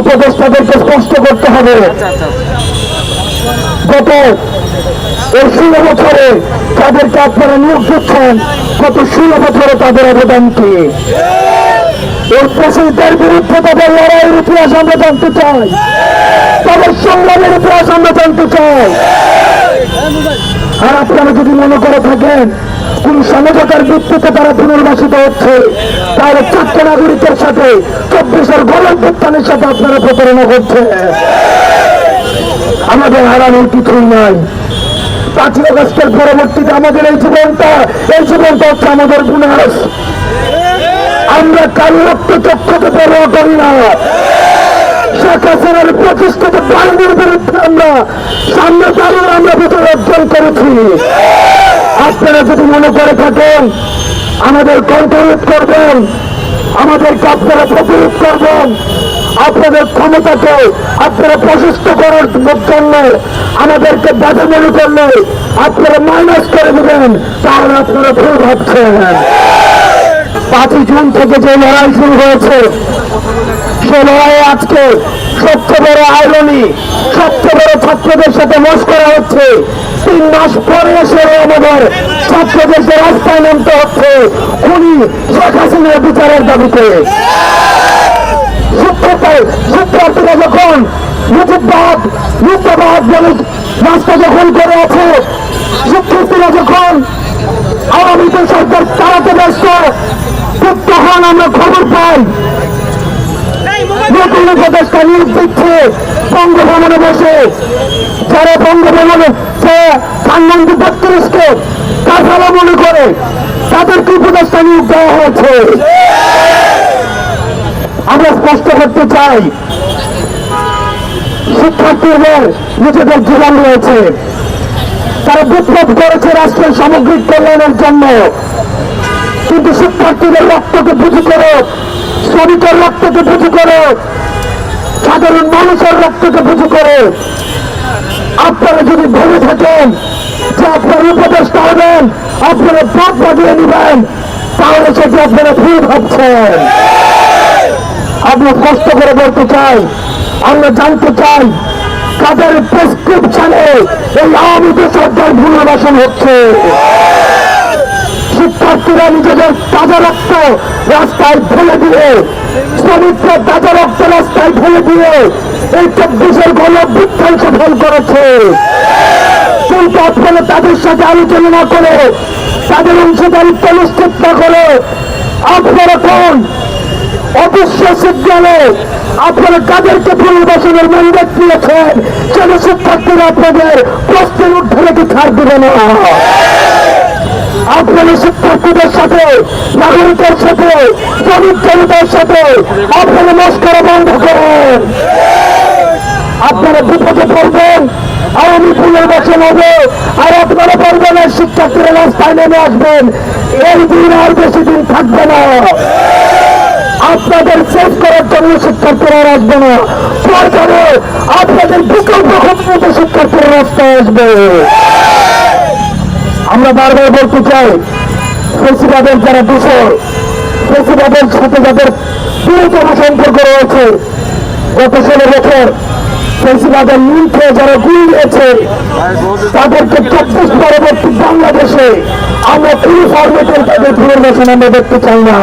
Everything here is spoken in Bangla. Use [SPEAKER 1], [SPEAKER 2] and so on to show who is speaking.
[SPEAKER 1] উপদেষ্টাদেরকে স্পষ্ট করতে হবে। গত এই ষোলো বছরে তাদেরকে আপনারা নিয়োগ দিচ্ছেন। গত ষোলো বছরে তাদের অবদান কি? এই ফেসিলদের বিরুদ্ধে তাদের লড়াইয়ের ইতিহাস আমরা জানতে চাই। তাদের সংগ্রামের ইতিহাস আমরা জানতে চাই। আর আপনারা যদি মনে করে থাকেন কোন সমঝোতার ভিত্তিতে তারা পুনর্বাসিত হচ্ছে তাহলে চারটে নাগরিকের সাথে চব্বিশের গরম প্রত্যানের সাথে আপনারা প্রতারণা করছে আমাদের হারানোর কিছুই নাই। পাঁচই আগস্টের পরবর্তীতে আমাদের এই জীবনটা এই জীবনটা হচ্ছে আমাদের বুনাস। আমরা কারও রক্ত চক্ষুকে পরোয়া করি না। শেখ হাসিনার প্রতিষ্ঠিত বাহিনীর বিরুদ্ধে আমরা সামনে দাঁড়িয়ে আমরা অর্জন করেছি। যদি মনে করে থাকেন, আমাদের কন্ট্রোল করবেন আমাদেরকে আপনারা প্রতিরোধ করবেন, আপনাদের ক্ষমতাকে আপনারা প্রশস্ত করার জন্য, আমাদেরকে বাধা মনে করলে আপনারা মাইনাস করে দেবেন, তাহলে আপনারা ভুল ভাবছেন। পাঁচই জুন থেকে যে লড়াই শুরু হয়েছে সে আজকে বড় বড় ছাত্রদের সাথে করা হচ্ছে। তিন মাস পরে এসে আমাদের ছাত্রদেরকে রাস্তায় নামতে হচ্ছে, খুনি শেখ হাসিনার বিচারের দাবিতে। শিক্ষার্থীরা যখন মুজিববাদ মুক্তবাদ রাস্তা যখন করে আছে শিক্ষার্থীরা যখন আওয়ামী সরকার চালাতে ব্যস্ত তখন আমরা খবর পাই। উপদেষ্টা নিয়োগ দিচ্ছে বঙ্গভবনে বসে যারা বঙ্গভবনে সে ধানমন্ত্রী বত্রিশকে কাঠালো মনে করে, তাদেরকে উপদেষ্টা নিয়োগ দেওয়া হয়েছে। আমরা স্পষ্ট করতে চাই, শিক্ষার্থীদের, নিজেদের জীবন রয়েছে। তারা বিপ্লব করেছে রাষ্ট্রের সামগ্রিক কল্যাণের জন্য। কিন্তু শিক্ষার্থীদের রক্তকে পুঁজি করো, শ্রমিকের রক্তকে পুঁজি করো সাধারণ মানুষের রক্তকে পুঁজি করে। আপনারা যদি ভেবে থাকেন যে আপনার উপদেষ্টা হবেন, আপনারা পথ বাজিয়ে নেবেন, তাহলে সেটি আপনারা ভুল ভাবছেন। আমরা কষ্ট করে বলতে চাই, আমরা জানতে চাই, কাদের প্রেসক্রিপশনে এই আওয়ামী সরকার পুনর্বাসন হচ্ছে। শিক্ষার্থীরা নিজেদের তাজা রক্ত রাস্তায় ফেলে দিয়ে শ্রমিকরা তাজা রক্ত রাস্তায় ফেলে দিয়ে এই চব্বিশের গণ বিধ্বংস সফল করেছে। কিন্তু আপনারা তাদের সাথে আলোচনা না করে, তাদের অংশীদারিত্ব নিশ্চিত না করে আপনারা কোন অবিশ্বাসের গেলে আপনারা কাদেরকে পুনর্বাসনের ম্যান্ডেট দিয়েছেন যেন শিক্ষার্থীরা আপনাদের প্রশ্নের ঊর্ধ্বে রেখে ছাড় দেবে না? আপনারা শিক্ষার্থীদের সাথে নাগরিকের সাথে শ্রমিক জনতার সাথে আপনারা মস্করা বন্ধ করেন। আপনারা বিপদে পড়বেন, আওয়ামী পুনর্বাসন হবে আর আপনারা আর শিক্ষার্থীরা রাস্তায় নেমে আসবেন। এই দিন আর বেশি দিন থাকবে না। আপনাদের শেষ করার জন্য শিক্ষার্থীরা আসবে না। প্রয়োজনে আপনাদের বিকল্প ক্ষমতা শিক্ষার্থীরা রাস্তায় আসবে। আমরা বারবার বলতে চাই ফেসিবাদের যারা দূষণ ফেসিবাদের সাথে যাদের পুরোতম সম্পর্ক রয়েছে, গত ষোলো বছর ফেসিবাদের নির্ভে যারা গুলি দিয়েছে তাদেরকে চব্বিশ পরবর্তী বাংলাদেশে আমরা কোনো ফর্মেটের তাদের পুনর্বাসন আমরা দেখতে চাই না।